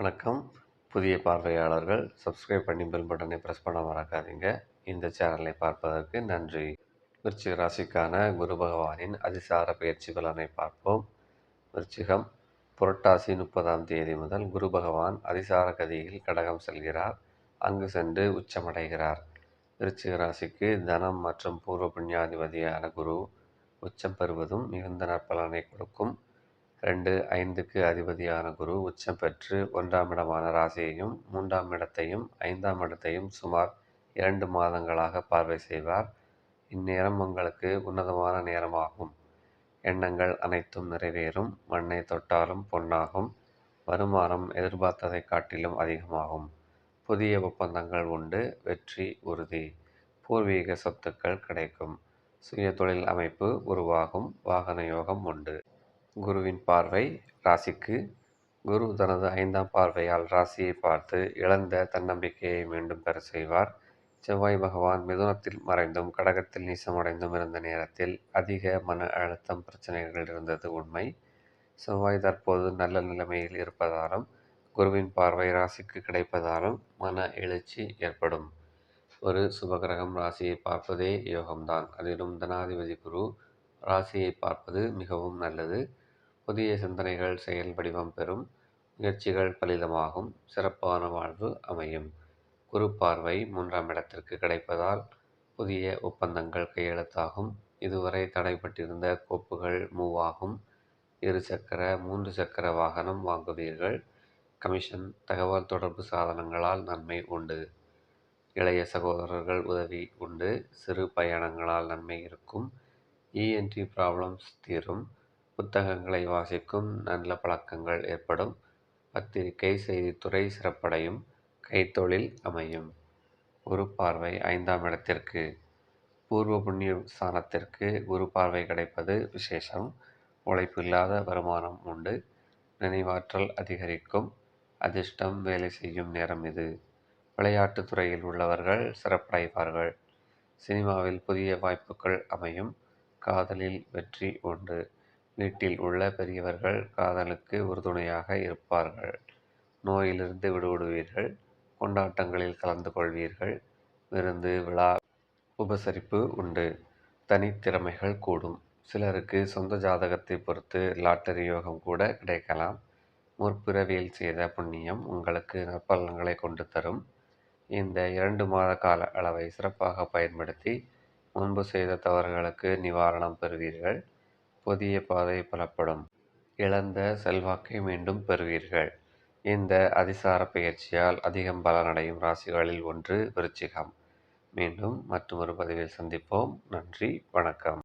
வணக்கம். புதிய பார்வையாளர்கள் சப்ஸ்கிரைப் பண்ணி பெல் பட்டனை ப்ரெஸ் பண்ண மறக்காதீங்க. இந்த சேனலை பார்ப்பதற்கு நன்றி. விருச்சிக ராசிக்கான குரு பகவானின் அதிசார பயிற்சி பலனை பார்ப்போம். விருச்சிகம் புரட்டாசி முப்பதாம் தேதி முதல் குரு பகவான் அதிசார கதியில் கடகம் செல்கிறார். அங்கு சென்று உச்சமடைகிறார். விருச்சிக ராசிக்கு தனம் மற்றும் பூர்வ புண்ணியாதிபதியான குரு உச்சம் பெறுவதும் மிகுந்த நற்பலனை கொடுக்கும். ரெண்டு ஐந்துக்கு அதிபதியான குரு உச்சம் பெற்று ஒன்றாம் இடமான ராசியையும் மூன்றாம் இடத்தையும் ஐந்தாம் இடத்தையும் சுமார் இரண்டு மாதங்களாக பார்வை செய்வார். இந்நேரம் உங்களுக்கு உன்னதமான நேரமாகும். எண்ணங்கள் அனைத்தும் நிறைவேறும். மண்ணை தொட்டாலும் பொன்னாகும். வருமானம் எதிர்பார்த்ததை காட்டிலும் அதிகமாகும். புதிய ஒப்பந்தங்கள் உண்டு. வெற்றி உறுதி. பூர்வீக சொத்துக்கள் கிடைக்கும். சுய தொழில் அமைப்பு உருவாகும். வாகன யோகம் உண்டு. குருவின் பார்வை ராசிக்கு. குரு தனது ஐந்தாம் பார்வையால் ராசியை பார்த்து இழந்த தன்னம்பிக்கையை மீண்டும் பெற செய்வார். செவ்வாய் பகவான் மிதுனத்தில் மறைந்தும் கடகத்தில் நீசமடைந்தும் இருந்த நேரத்தில் அதிக மன அழுத்தம் பிரச்சனைகள் இருந்தது உண்மை. செவ்வாய் தற்போது நல்ல நிலைமையில் இருப்பதாலும் குருவின் பார்வை ராசிக்கு கிடைப்பதாலும் மன எழுச்சி ஏற்படும். ஒரு சுபகிரகம் ராசியை பார்ப்பதே யோகம்தான். அதிலும் தனாதிபதி குரு ராசியை பார்ப்பது மிகவும் நல்லது. புதிய சிந்தனைகள் செயல் வடிவம் பெறும் முயற்சிகள் பலிதமாகும் சிறப்பான வாழ்வு அமையும். குரு பார்வை மூன்றாம் இடத்திற்கு கிடைப்பதால் புதிய ஒப்பந்தங்கள் கையெழுத்தாகும். இதுவரை தடைப்பட்டிருந்த கோப்புகள் மூவாகும். இரு சக்கர மூன்று சக்கர வாகனம் வாங்குவீர்கள். கமிஷன் தகவல் தொடர்பு சாதனங்களால் நன்மை உண்டு. இளைய சகோதரர்கள் உதவி உண்டு. சிறு பயணங்களால் நன்மை இருக்கும். இஎன்டி ப்ராப்ளம்ஸ் தீரும். புத்தகங்களை வாசிக்கும் நல்ல பழக்கங்கள் ஏற்படும். பத்திரிகை செய்தித்துறை சிறப்படையும் கைத்தொழில் அமையும். குரு பார்வை ஐந்தாம் இடத்திற்கு. பூர்வ புண்ணிய ஸ்தானத்திற்கு குரு பார்வை கிடைப்பது விசேஷம். உழைப்பு இல்லாத வருமானம் உண்டு. நினைவாற்றல் அதிகரிக்கும். அதிர்ஷ்டம் வேலை செய்யும் நேரம் இது. விளையாட்டுத் துறையில் உள்ளவர்கள் சிறப்படைவார்கள். சினிமாவில் புதிய வாய்ப்புகள் அமையும். காதலில் வெற்றி உண்டு. வீட்டில் உள்ள பெரியவர்கள் காதலுக்கு உறுதுணையாக இருப்பார்கள். நோயிலிருந்து விடுபடுவீர்கள். கொண்டாட்டங்களில் கலந்து கொள்வீர்கள். விருந்து விழா உபசரிப்பு உண்டு. தனித்திறமைகள் கூடும். சிலருக்கு சொந்த ஜாதகத்தை பொறுத்து லாட்டரி யோகம் கூட கிடைக்கலாம். முற்பிறவியில் செய்த புண்ணியம் உங்களுக்கு நற்பலன்களை கொண்டு தரும். இந்த இரண்டு மாத கால அளவை சிறப்பாக பயன்படுத்தி முன்பு செய்த தவறுகளுக்கு நிவாரணம் பெறுவீர்கள். புதிய பாதை புலப்படும். இழந்த செல்வாக்கை மீண்டும் பெறுவீர்கள். இந்த அதிசார பயிற்சியால் அதிகம் பலனடையும் ராசிகளில் ஒன்று விருச்சிகம். மீண்டும் மற்றொரு பதிவில் சந்திப்போம். நன்றி. வணக்கம்.